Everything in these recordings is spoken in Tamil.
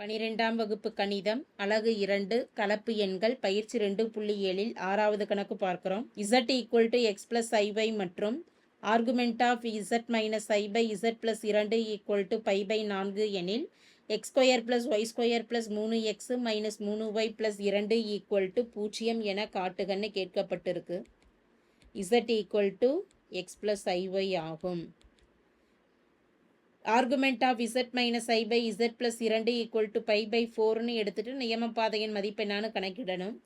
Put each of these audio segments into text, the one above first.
பனிரெண்டாம் வகுப்பு கணிதம் அலகு இரண்டு கலப்பு எண்கள் பயிற்சி ரெண்டு புள்ளி ஏழில் ஆறாவது கணக்கு பார்க்கிறோம். Z equal to X plus i y மற்றும் argument of Z minus i by Z plus இரண்டு ஈக்குவல் டு பை பை நான்கு எனில் X square plus Y square plus மூணு எக்ஸ் மைனஸ் மூணு ஒய் பிளஸ் இரண்டு ஈக்குவல் டு பூஜ்ஜியம் என காட்டுகன்னு கேட்கப்பட்டிருக்கு. Z equal to X plus i y ஆகும். Argument of Z minus i by Z plus இரண்டு ஈக்குவல் டு பை பை ஃபோர்னு எடுத்துகிட்டு நியம பாதையின் மதிப்பு என்னான்னு கணக்கிடணும்.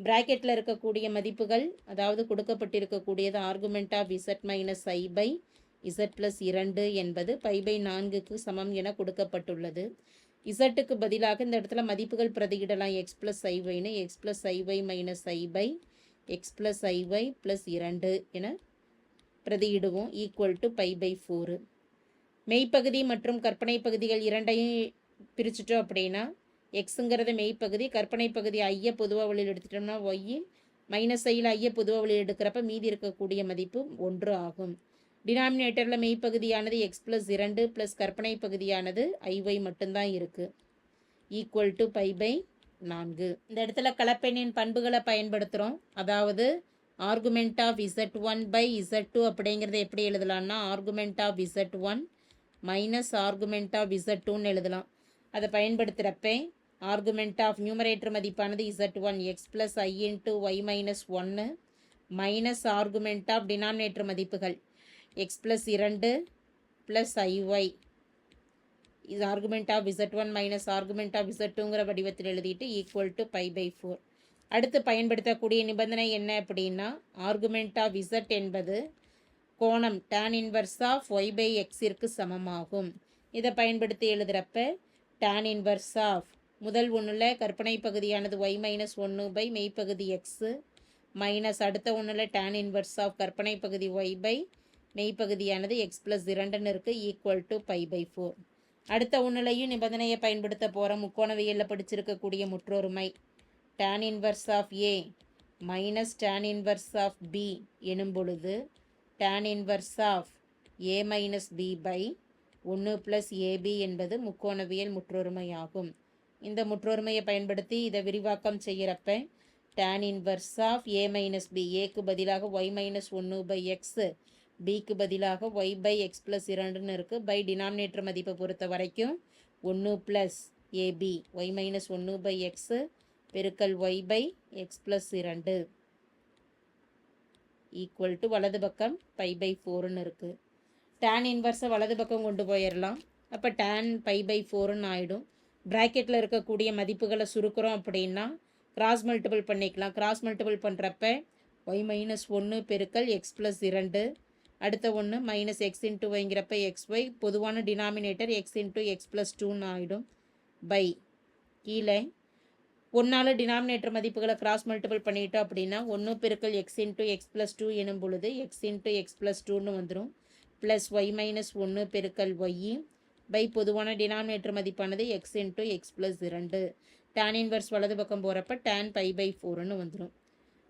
ப்ராக்கெட்டில் இருக்கக்கூடிய மதிப்புகள் அதாவது கொடுக்கப்பட்டிருக்கக்கூடியது argument of Z minus i by Z plus இரண்டு என்பது பை பை நான்குக்கு சமம் என கொடுக்கப்பட்டுள்ளது. இசட்டுக்கு பதிலாக இந்த இடத்துல மதிப்புகள் பிரதியிடலாம். X plus ஐவைன்னு X plus i y minus i by X plus i y plus இரண்டு என பிரதியிடுவோம். Equal to pi by four மெய்ப்பகுதி மற்றும் கற்பனை பகுதிகள் இரண்டையும் பிரிச்சுட்டோம் அப்படின்னா எக்ஸுங்கிறது மெய்ப்பகுதி கற்பனை பகுதி ஐய பொதுவாக வழியில் எடுத்துட்டோம்னா ஒய் மைனஸ் ஐயில் ஐய பொதுவாக வழியில் எடுக்கிறப்ப மீதி இருக்கக்கூடிய மதிப்பு ஒன்று ஆகும். டினாமினேட்டரில் மெய்ப்பகுதியானது எக்ஸ் ப்ளஸ் இரண்டு ப்ளஸ் கற்பனை பகுதியானது ஐஒய் மட்டும்தான் இருக்குது ஈக்குவல் டு பை பை நான்கு. இந்த இடத்துல கலப்பெண்ணின் பண்புகளை பயன்படுத்துகிறோம் அதாவது argument of Z one by Z two அப்படிங்கிறத எப்படி எழுதலாம்னா argument of Z one minus argument of Z டூன்னு எழுதலாம். அதை பயன்படுத்துகிறப்ப ஆர்குமெண்ட் ஆஃப் நியூமரேட்டர் மதிப்பானது Z one X plus i into Y minus ஒன்று மைனஸ் ஆர்குமெண்ட் ஆஃப் டினாமினேட்டர் மதிப்புகள் எக்ஸ் ப்ளஸ் இரண்டு ப்ளஸ் ஐஒய் இது argument of Z one minus argument of Z டூங்கிற வடிவத்தில் எழுதிட்டு equal to pi by four அடுத்து பயன்படுத்தக்கூடிய நிபந்தனை என்ன அப்படின்னா ஆர்குமெண்ட் ஆஃப் இசட் என்பது கோணம் tan inverse of Y by எக்ஸிற்கு சமமாகும். இதை பயன்படுத்தி எழுதுகிறப்ப டேன் இன்வர்ஸ் ஆஃப் முதல் ஒன்றில் கற்பனை பகுதியானது ஒய் மைனஸ் ஒன்று பை மெய்ப்பகுதி எக்ஸு மைனஸ் அடுத்த ஒன்றில் டேன் இன்வர்ஸ் ஆஃப் கற்பனை பகுதி ஒய் பை மெய்ப்பகுதியானது எக்ஸ் ப்ளஸ் இரண்டுன்னு இருக்குது equal to pi by four அடுத்த ஒன்றுலையும் நிபந்தனையை பயன்படுத்த போகிற முக்கோணவியலில் படிச்சிருக்கக்கூடிய முற்றொருமை tan inverse of A minus tan inverse of B எனும் பொழுது tan inverse of A minus B by ஒன்று ப்ளஸ் ஏபி என்பது முக்கோணவியல் முற்றொருமையாகும். இந்த முற்றொருமையை பயன்படுத்தி இதை விரிவாக்கம் செய்கிறப்ப tan inverse of A minus B ஏக்கு பதிலாக ஒய் மைனஸ் ஒன்று பை எக்ஸு பிக்கு பதிலாக ஒய் பை எக்ஸ் ப்ளஸ் இரண்டுன்னு இருக்குது பை டினாமினேட்டர் மதிப்பை பொறுத்த வரைக்கும் ஒன்று ப்ளஸ் ஏபி ஒய் மைனஸ் ஒன்று பை எக்ஸு பெருக்கல் ஒய் பை எக்ஸ் ப்ளஸ் இரண்டு. ஈக்குவல் டு வலது பக்கம் பை பை ஃபோர்னு இருக்குது டேன் இன்வர்ஸை வலது பக்கம் கொண்டு போயிடலாம் அப்போ டேன் பை பை ஃபோர்னு ஆகிடும் ப்ராக்கெட்டில் இருக்கக்கூடிய மதிப்புகளை சுருக்கிறோம் அப்படின்னா கிராஸ் மல்டிபிள் பண்ணிக்கலாம். கிராஸ் மல்டிபிள் பண்ணுறப்ப ஒய் மைனஸ் ஒன்று பெருக்கல் எக்ஸ் ப்ளஸ் இரண்டு. அடுத்த ஒன்று மைனஸ் எக்ஸ் இன்ட்டு ஒய்ங்கிறப்ப எக்ஸ் ஒய் பொதுவான denominator X into X plus டூன்னு ஆகிடும் பை கீழே ஒன்றால் டினாமினேட்டர் மதிப்புகளை கிராஸ் மல்டிபிள் பண்ணிட்டோம் அப்படின்னா ஒன்று பெருக்கல் X into X plus two எனும் பொழுது எக்ஸ் இன்ட்டு எக்ஸ் ப்ளஸ் டூன்னு வந்துடும் ப்ளஸ் ஒய் மைனஸ் ஒன்று பெருக்கல் ஒய் பை பொதுவான டினாமினேட்டர் மதிப்பானது எக்ஸ் இன்ட்டு எக்ஸ் ப்ளஸ் இரண்டு. டேன் இன்வர்ஸ் வலது பக்கம் போகிறப்ப டேன் பை பை ஃபோர்னு வந்துடும்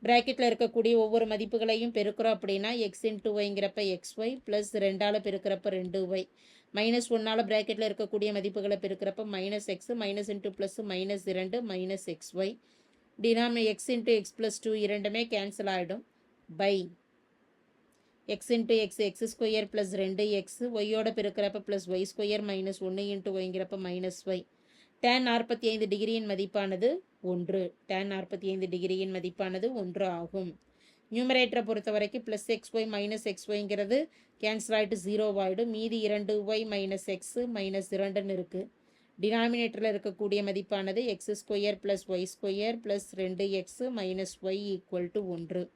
ப்ராக்கெட்டில் இருக்கக்கூடிய ஒவ்வொரு மதிப்புகளையும் பெருக்கிறோம் அப்படின்னா எக்ஸ் இன்ட்டு ஒய்ங்கிறப்ப எக்ஸ் ஒய் ப்ளஸ் ரெண்டால் பெருக்கிறப்ப ரெண்டு ஒய் மைனஸ் ஒன்னால் ப்ராக்கெட்டில் இருக்கக்கூடிய மதிப்புகளை பெருக்கிறப்ப minus X minus into plus minus இரண்டு minus X Y டினாமி X into X plus two இரண்டுமே கேன்சல் ஆகிடும் by X into X X square plus ரெண்டு எக்ஸ் ஒய்யோட பெருக்கிறப்ப ப்ளஸ் ஒய் ஸ்கொயர் மைனஸ் ஒன்று இன்ட்டு ஒய்ங்கிறப்ப மைனஸ் ஒய் டேன் நாற்பத்தி ஐந்து டிகிரியின் மதிப்பானது ஒன்று. டேன் நாற்பத்தி ஐந்து டிகிரியின் மதிப்பானது ஒன்று ஆகும். நியூமரேட்டரை பொறுத்த வரைக்கும் plus x y minus x ஒய்ங்கிறது cancel ஆகிட்டு ஜீரோ மீதி இரண்டு ஒய் மைனஸ் எக்ஸு மைனஸ் இரண்டுன்னு இருக்குது டினாமினேட்டரில் இருக்கக்கூடிய மதிப்பானது X square plus Y square plus ரெண்டு X minus Y equal to ஒன்று.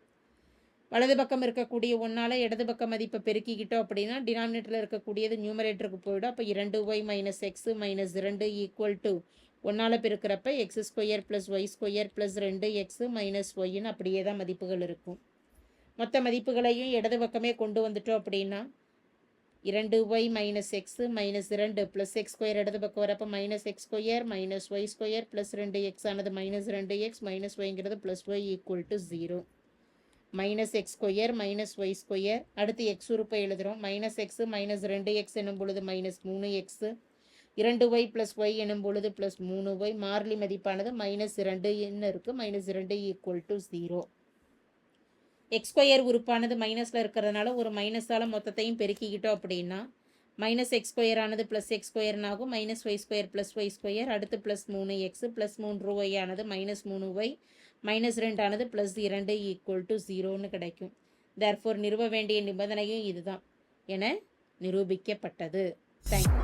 வலது பக்கம் இருக்கக்கூடிய ஒன்றால் இடது பக்கம் மதிப்பை பெருக்கிக்கிட்டோம் அப்படின்னா டினாமினேட்டரில் இருக்கக்கூடியது நியூமரேட்டருக்கு போயிடும். அப்போ இரண்டு ஒய் மைனஸ் எக்ஸு மைனஸ் இரண்டு ஈக்குவல் டு ஒன்றால் பெருக்கிறப்ப X square plus Y square plus ரெண்டு எக்ஸு மைனஸ் ஒய்ன்னு அப்படியே தான் மதிப்புகள் இருக்கும். மொத்த மதிப்புகளையும் இடது பக்கமே கொண்டு வந்துட்டோம் அப்படின்னா இரண்டு ஒய் மைனஸ் எக்ஸு மைனஸ் இரண்டு ப்ளஸ் எக்ஸ் ஸ்கொயர் இடது பக்கம் வரப்போ minus x square minus y square plus ரெண்டு எக்ஸ் ஆனது மைனஸ் ரெண்டு x minus ஒய்ங்கிறது plus y equal to zero minus x square minus y square அடுத்து எக்ஸ் உறுப்பை எழுதுகிறோம் மைனஸ் எக்ஸு மைனஸ் ரெண்டு எக்ஸ் என்னும் பொழுது மைனஸ் மூணு எக்ஸு இரண்டு ஒய் ப்ளஸ் ஒய் எனும் பொழுது ப்ளஸ் மூணு ஒய் மாறிலி மதிப்பானது மைனஸ் இரண்டு என்ன இருக்குது மைனஸ் இரண்டு equal to zero x square உறுப்பானது மைனஸில் இருக்கிறதுனால ஒரு மைனஸால் மொத்தத்தையும் பெருக்கிக்கிட்டோம் அப்படின்னா மைனஸ் எக்ஸ் ஸ்கொயர் ஆனது plus x ஸ்கொயர்னாகும் minus y square plus y square அடுத்து ப்ளஸ் மூணு எக்ஸ் ப்ளஸ் மூன்று ஒய் ஆனது மைனஸ் மூணு ஒய் மைனஸ் ரெண்டானது ப்ளஸ் இரண்டு ஈக்குவல் டு ஜீரோன்னு கிடைக்கும். தேர்ஃபோர் நிறுவ வேண்டிய நிபந்தனையும் இதுதான். என நிரூபிக்கப்பட்டது. தேங்க்யூ